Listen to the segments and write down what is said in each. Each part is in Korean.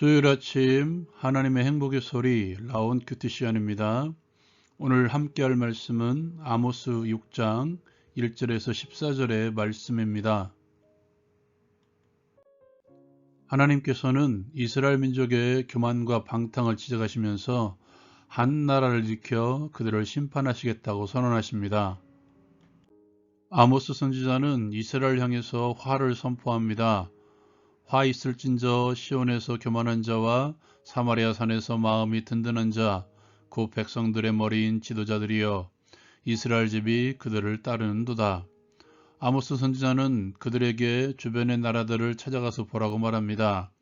수요일 아침 하나님의 행복의 소리 라온 큐티시안입니다. 오늘 함께 할 말씀은 아모스 6장 1절에서 14절의 말씀입니다. 하나님께서는 이스라엘 민족의 교만과 방탕을 지적하시면서 한 나라를 일으켜 그들을 심판하시겠다고 선언하십니다. 아모스 선지자는 이스라엘 향해서 화를 선포합니다. 화 있을진저 시온에서 교만한 자와 사마리아 산에서 마음이 든든한 자, 그 백성들의 머리인 지도자들이여 이스라엘 집이 그들을 따르는도다. 아모스 선지자는 그들에게 주변의 나라들을 찾아가서 보라고 말합니다.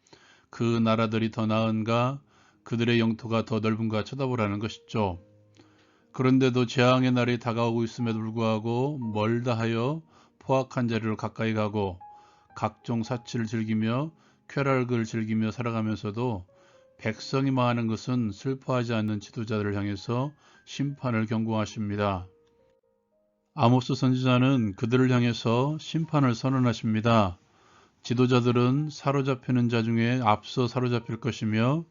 그 나라들이 더 나은가 그들의 영토가 더 넓은가 쳐다보라는 것이죠. 그런데도 재앙의 날이 다가오고 있음에도 불구하고 멀다 하여 포악한 자리로 가까이 가고 각종 사치를 즐기며 쾌락을 즐기며 살아가면서도 백성이 망하는 것은 슬퍼하지 않는 지도자들을 향해서 심판을 경고하십니다. 아모스 선지자는 그들을 향해서 심판을 선언하십니다. 지도자들은 사로잡히는 자 중에 앞서 사로잡힐 것이며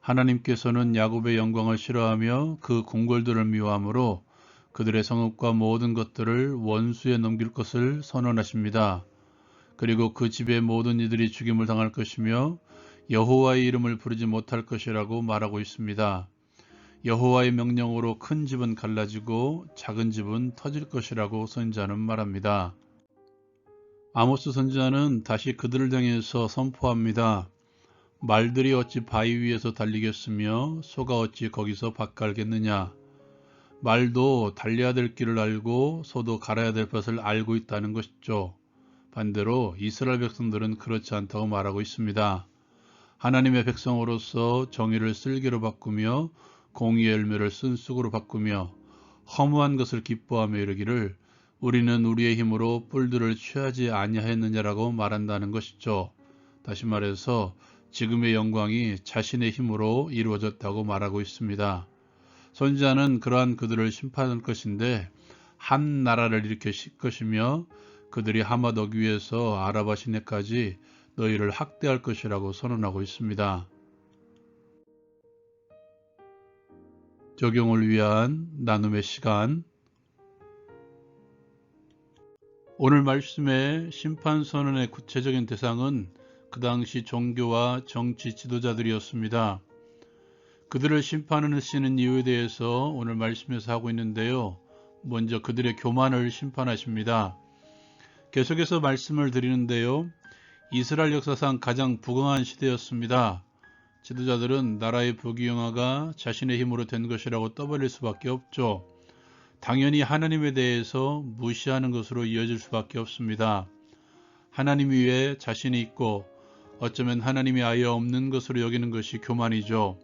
하나님께서는 야곱의 영광을 싫어하며 그 궁궐들을 미워하므로 그들의 성읍과 모든 것들을 원수에 넘길 것을 선언하십니다. 그리고 그 집의 모든 이들이 죽임을 당할 것이며 여호와의 이름을 부르지 못할 것이라고 말하고 있습니다. 여호와의 명령으로 큰 집은 갈라지고 작은 집은 터질 것이라고 선지자는 말합니다. 아모스 선지자는 다시 그들을 향해서 선포합니다. 말들이 어찌 바위 위에서 달리겠으며 소가 어찌 거기서 밭갈겠느냐. 말도 달려야 될 길을 알고 소도 갈아야 될 것을 알고 있다는 것이죠. 반대로 이스라엘 백성들은 그렇지 않다고 말하고 있습니다. 하나님의 백성으로서 정의를 쓸개로 바꾸며 공의의 열매를 쓴쑥으로 바꾸며 허무한 것을 기뻐하며 이르기를 우리는 우리의 힘으로 뿔들을 취하지 아니하였느냐라고 말한다는 것이죠. 다시 말해서 지금의 영광이 자신의 힘으로 이루어졌다고 말하고 있습니다. 선지자는 그러한 그들을 심판할 것인데 한 나라를 일으킬 것이며 그들이 하마덕 위에서 아라바 시내까지 너희를 학대할 것이라고 선언하고 있습니다. 적용을 위한 나눔의 시간 오늘 말씀의 심판 선언의 구체적인 대상은 그 당시 종교와 정치 지도자들이었습니다. 그들을 심판하시는 이유에 대해서 오늘 말씀에서 하고 있는데요. 먼저 그들의 교만을 심판하십니다. 계속해서 말씀을 드리는데요. 이스라엘 역사상 가장 부강한 시대였습니다. 지도자들은 나라의 부귀영화가 자신의 힘으로 된 것이라고 떠벌릴 수밖에 없죠. 당연히 하나님에 대해서 무시하는 것으로 이어질 수밖에 없습니다. 하나님 위에 자신이 있고 어쩌면 하나님이 아예 없는 것으로 여기는 것이 교만이죠.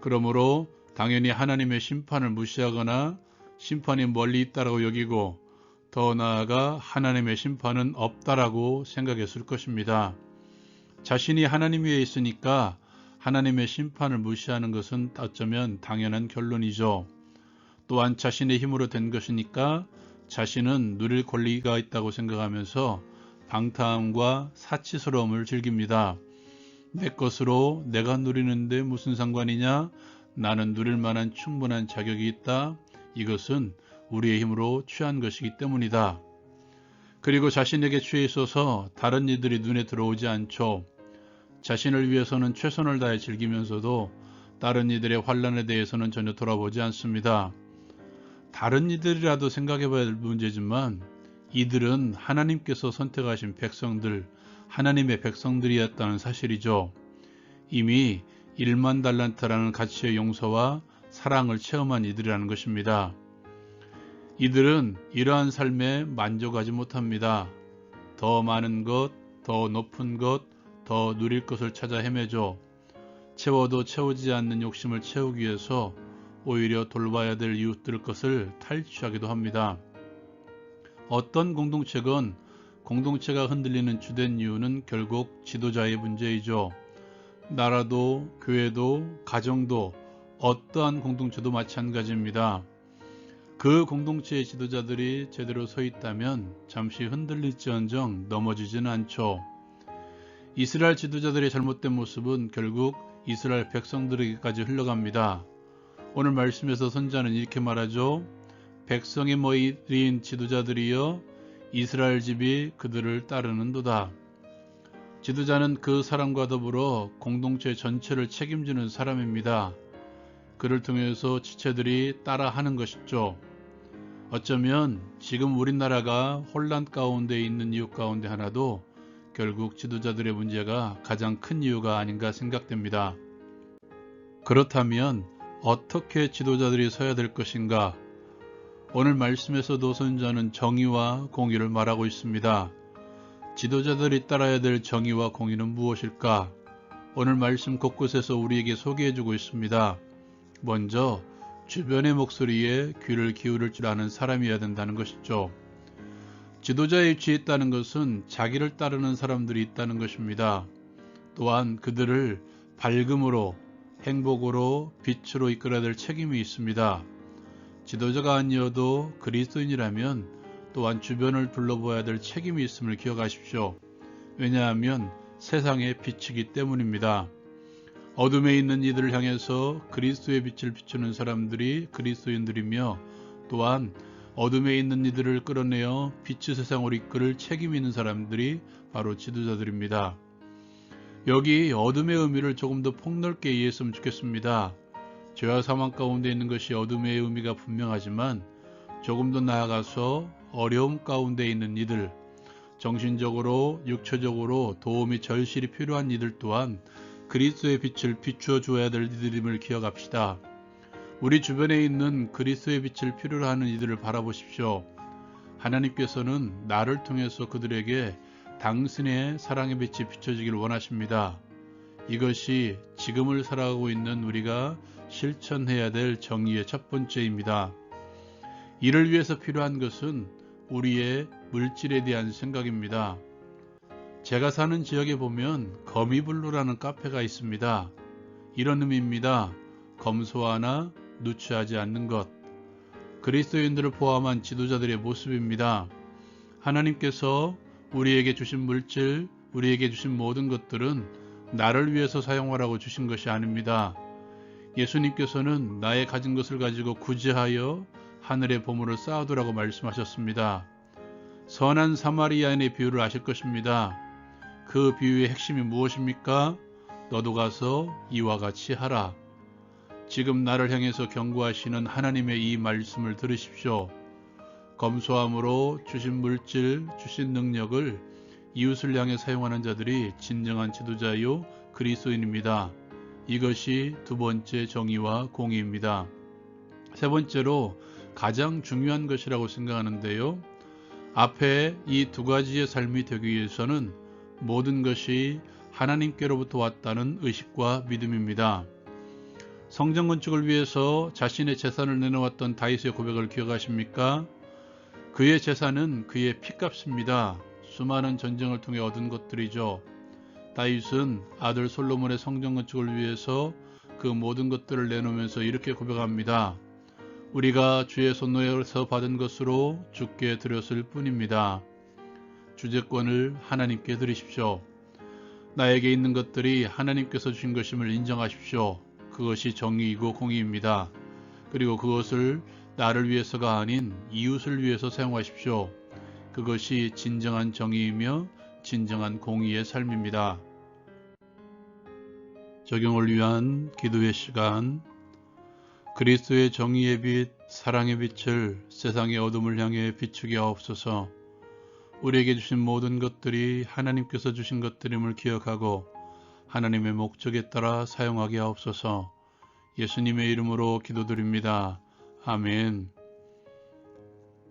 그러므로 당연히 하나님의 심판을 무시하거나 심판이 멀리 있다라고 여기고 더 나아가 하나님의 심판은 없다라고 생각했을 것입니다. 자신이 하나님 위에 있으니까 하나님의 심판을 무시하는 것은 어쩌면 당연한 결론이죠. 또한 자신의 힘으로 된 것이니까 자신은 누릴 권리가 있다고 생각하면서 방탕함과 사치스러움을 즐깁니다. 내 것으로 내가 누리는데 무슨 상관이냐? 나는 누릴 만한 충분한 자격이 있다. 이것은 우리의 힘으로 취한 것이기 때문이다. 그리고 자신에게 취해 있어서 다른 이들이 눈에 들어오지 않죠. 자신을 위해서는 최선을 다해 즐기면서도 다른 이들의 환란에 대해서는 전혀 돌아보지 않습니다. 다른 이들이라도 생각해 봐야 할 문제지만 이들은 하나님께서 선택하신 백성들, 하나님의 백성들이었다는 사실이죠. 이미 1만 달란트라는 가치의 용서와 사랑을 체험한 이들이라는 것입니다. 이들은 이러한 삶에 만족하지 못합니다. 더 많은 것, 더 높은 것, 더 누릴 것을 찾아 헤매죠. 채워도 채우지 않는 욕심을 채우기 위해서 오히려 돌봐야 될 이웃들 것을 탈취하기도 합니다. 어떤 공동체건 공동체가 흔들리는 주된 이유는 결국 지도자의 문제이죠. 나라도 교회도 가정도 어떠한 공동체도 마찬가지입니다. 그 공동체의 지도자들이 제대로 서 있다면 잠시 흔들릴지언정 넘어지지는 않죠. 이스라엘 지도자들의 잘못된 모습은 결국 이스라엘 백성들에게까지 흘러갑니다. 오늘 말씀에서 선자는 이렇게 말하죠. 백성이 모인 지도자들이여 이스라엘 집이 그들을 따르는도다. 지도자는 그 사람과 더불어 공동체 전체를 책임지는 사람입니다. 그를 통해서 지체들이 따라하는 것이죠. 어쩌면 지금 우리나라가 혼란 가운데 있는 이유 가운데 하나도 결국 지도자들의 문제가 가장 큰 이유가 아닌가 생각됩니다. 그렇다면 어떻게 지도자들이 서야 될 것인가? 오늘 말씀에서도 선자는 정의와 공의를 말하고 있습니다. 지도자들이 따라야 될 정의와 공의는 무엇일까? 오늘 말씀 곳곳에서 우리에게 소개해주고 있습니다. 먼저 주변의 목소리에 귀를 기울일 줄 아는 사람이어야 된다는 것이죠. 지도자의 위치에 있다는 것은 자기를 따르는 사람들이 있다는 것입니다. 또한 그들을 밝음으로 행복으로 빛으로 이끌어야 될 책임이 있습니다. 지도자가 아니어도 그리스도인이라면 또한 주변을 둘러보아야 될 책임이 있음을 기억하십시오. 왜냐하면 세상의 빛이기 때문입니다. 어둠에 있는 이들을 향해서 그리스도의 빛을 비추는 사람들이 그리스도인들이며 또한 어둠에 있는 이들을 끌어내어 빛의 세상으로 이끌을 책임 있는 사람들이 바로 지도자들입니다. 여기 어둠의 의미를 조금 더 폭넓게 이해했으면 좋겠습니다. 죄와 사망 가운데 있는 것이 어둠의 의미가 분명하지만 조금 더 나아가서 어려움 가운데 있는 이들, 정신적으로, 육체적으로 도움이 절실히 필요한 이들 또한 그리스도의 빛을 비추어 주어야 될 이들임을 기억합시다. 우리 주변에 있는 그리스도의 빛을 필요로 하는 이들을 바라보십시오. 하나님께서는 나를 통해서 그들에게 당신의 사랑의 빛이 비춰지길 원하십니다. 이것이 지금을 살아가고 있는 우리가 실천해야 될 정의의 첫 번째입니다. 이를 위해서 필요한 것은 우리의 물질에 대한 생각입니다. 제가 사는 지역에 보면 거미블루라는 카페가 있습니다. 이런 의미입니다. 검소하나 누추하지 않는 것. 그리스도인들을 포함한 지도자들의 모습입니다. 하나님께서 우리에게 주신 물질, 우리에게 주신 모든 것들은 나를 위해서 사용하라고 주신 것이 아닙니다. 예수님께서는 나의 가진 것을 가지고 구제하여 하늘의 보물을 쌓아두라고 말씀하셨습니다. 선한 사마리아인의 비유를 아실 것입니다. 그 비유의 핵심이 무엇입니까? 너도 가서 이와 같이 하라. 지금 나를 향해서 경고하시는 하나님의 이 말씀을 들으십시오. 검소함으로 주신 물질, 주신 능력을 이웃을 향해 사용하는 자들이 진정한 지도자요 그리스도인입니다. 이것이 두 번째 정의와 공의입니다. 세 번째로 가장 중요한 것이라고 생각하는데요. 앞에 이 두 가지의 삶이 되기 위해서는 모든 것이 하나님께로부터 왔다는 의식과 믿음입니다. 성전 건축을 위해서 자신의 재산을 내놓았던 다윗의 고백을 기억하십니까? 그의 재산은 그의 피값입니다. 수많은 전쟁을 통해 얻은 것들이죠. 다윗은 아들 솔로몬의 성전 건축을 위해서 그 모든 것들을 내놓으면서 이렇게 고백합니다. 우리가 주의 손노에서 받은 것으로 주께 드렸을 뿐입니다. 주제권을 하나님께 드리십시오. 나에게 있는 것들이 하나님께서 주신 것임을 인정하십시오. 그것이 정의이고 공의입니다. 그리고 그것을 나를 위해서가 아닌 이웃을 위해서 사용하십시오. 그것이 진정한 정의이며 진정한 공의의 삶입니다. 적용을 위한 기도의 시간 그리스도의 정의의 빛, 사랑의 빛을 세상의 어둠을 향해 비추게 하옵소서 우리에게 주신 모든 것들이 하나님께서 주신 것들임을 기억하고 하나님의 목적에 따라 사용하게 하옵소서 예수님의 이름으로 기도드립니다. 아멘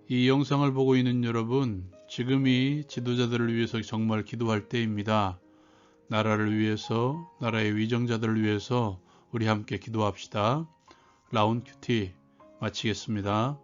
이 영상을 보고 있는 여러분 지금이 지도자들을 위해서 정말 기도할 때입니다. 나라를 위해서 나라의 위정자들을 위해서 우리 함께 기도합시다. 라운 큐티 마치겠습니다.